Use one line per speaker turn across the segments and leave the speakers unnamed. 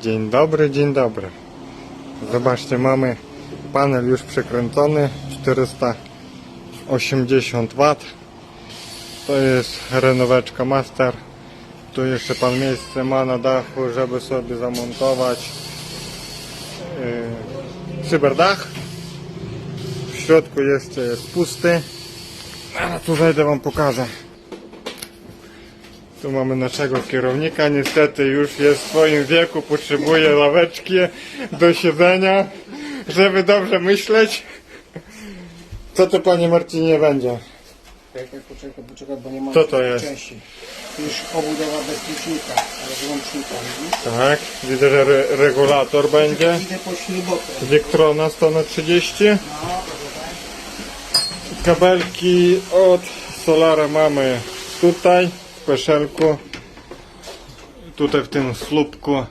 Dzień dobry, dzień dobry. Zobaczcie, mamy panel już przekręcony 480 W. To jest renoweczka Master. Tu jeszcze pan miejsce ma na dachu, żeby sobie zamontować yy, cyberdach. W środku jeszcze jest pusty. Ale tu zejdę wam pokażę. Tu mamy naszego kierownika, niestety już jest w swoim wieku, potrzebuje ławeczki do siedzenia, żeby dobrze myśleć. Co to panie Marcinie będzie?
Czekaj, poczekaj, poczekaj, bo nie ma
Co to jest?
części. Już obudowa bezpiecznika, rozłącznika, widzisz?
Tak, widzę, że re regulator będzie.
Idę po śrubotę.
Victrona 100 na 30
No,
Kabelki od Solara mamy tutaj, peszelku. Tutaj w tym słupku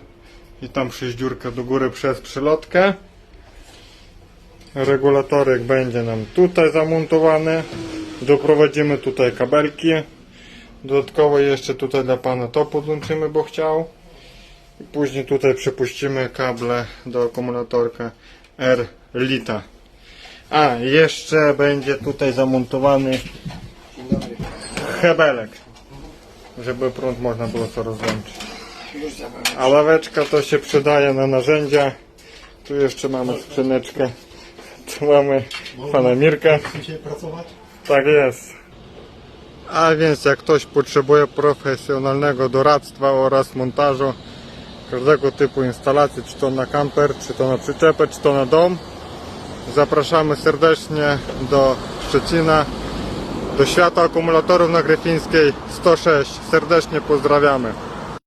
i tam sześciórka do góry przez przylotkę. Regulatorek będzie nam tutaj zamontowany. Doprowadzimy tutaj kabelki. Dodatkowo jeszcze tutaj dla pana to podłączymy, bo chciał. I później tutaj przepuścimy kable do akumulatorka R Lita. A, jeszcze będzie tutaj zamontowany hebelek, żeby prąd można było co rozłączyć. A ławeczka to się przydaje na narzędzia. Tu jeszcze mamy skrzyneczkę. Tu mamy pana Mirka. Tak jest. A więc jak ktoś potrzebuje profesjonalnego doradztwa oraz montażu każdego typu instalacji, czy to na kamper, czy to na przyczepę, czy to na dom, zapraszamy serdecznie do Szczecina, do świata akumulatorów na Gryfińskiej 106. Serdecznie pozdrawiamy.